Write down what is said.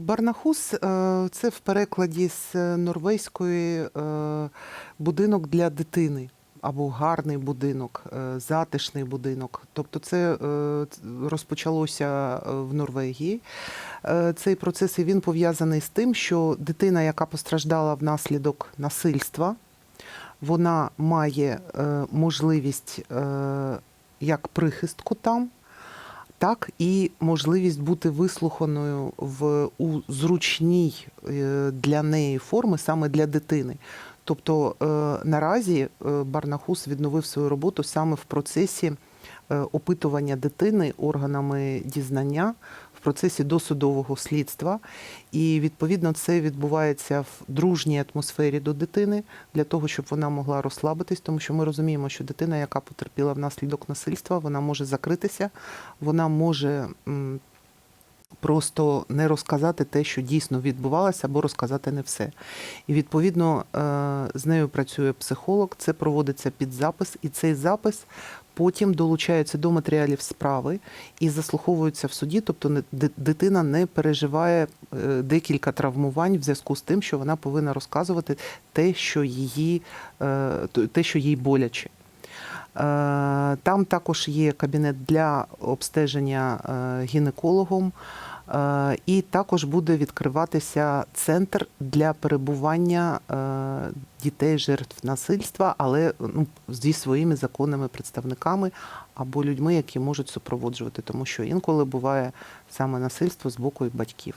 Барнахус е, це в перекладі з норвезької е, будинок для дитини або гарний будинок, е, затишний будинок. Тобто, це е, розпочалося е, в Норвегії. Е, Цей процес і він пов'язаний з тим, що дитина, яка постраждала внаслідок насильства, вона має е, можливість е, як прихистку там, так і можливість бути вислуханою в у зручній е, для неї форми саме для дитини. Тобто е, наразі е, Барнахус відновив свою роботу саме в процесі опитування дитини органами дізнання процесі досудового слідства. І відповідно це відбувається в дружній атмосфері до дитини для того, щоб вона могла розслабитись, тому що ми розуміємо, що дитина, яка потерпіла внаслідок насильства, вона може закритися, вона може. Просто не розказати те, що дійсно відбувалося, або розказати не все. І відповідно е, з нею працює психолог, це проводиться під запис, і цей запис потім долучається до матеріалів справи і заслуховується в суді. Тобто дитина не переживає е, декілька травмувань в зв'язку з тим, що вона повинна розказувати те, що її, е, те, що їй боляче. Е, Там також є кабінет для обстеження е, гінекологом, е, і також буде відкриватися центр для перебування дітей жертв насильства, але ну, зі своїми законними представниками або людьми, які можуть супроводжувати, тому що інколи буває саме насильство з боку батьків.